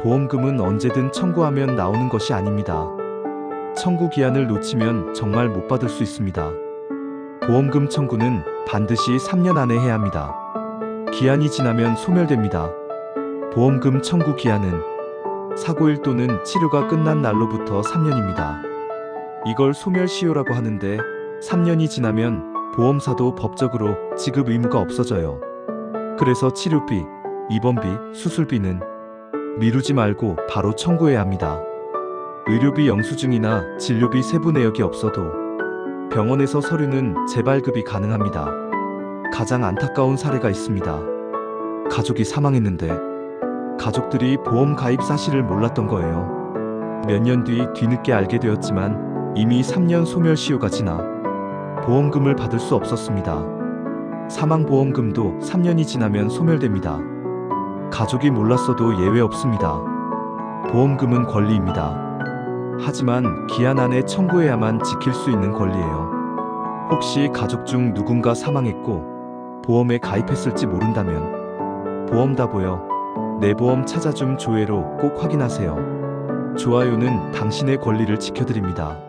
보험금은 언제든 청구하면 나오는 것이 아닙니다. 청구 기한을 놓치면 정말 못 받을 수 있습니다. 보험금 청구는 반드시 3년 안에 해야 합니다. 기한이 지나면 소멸됩니다. 보험금 청구 기한은 사고일 또는 치료가 끝난 날로부터 3년입니다. 이걸 소멸시효라고 하는데 3년이 지나면 보험사도 법적으로 지급 의무가 없어져요. 그래서 치료비, 입원비, 수술비는 미루지 말고 바로 청구해야 합니다. 의료비 영수증이나 진료비 세부 내역이 없어도 병원에서 서류는 재발급이 가능합니다. 가장 안타까운 사례가 있습니다. 가족이 사망했는데 가족들이 보험 가입 사실을 몰랐던 거예요. 몇 년 뒤 뒤늦게 알게 되었지만 이미 3년 소멸 시효가 지나 보험금을 받을 수 없었습니다. 사망보험금도 3년이 지나면 소멸됩니다. 가족이 몰랐어도 예외 없습니다. 보험금은 권리입니다. 하지만 기한 안에 청구해야만 지킬 수 있는 권리예요. 혹시 가족 중 누군가 사망했고 보험에 가입했을지 모른다면 보험다보여 내 보험 찾아줌 조회로 꼭 확인하세요. 좋아요는 당신의 권리를 지켜드립니다.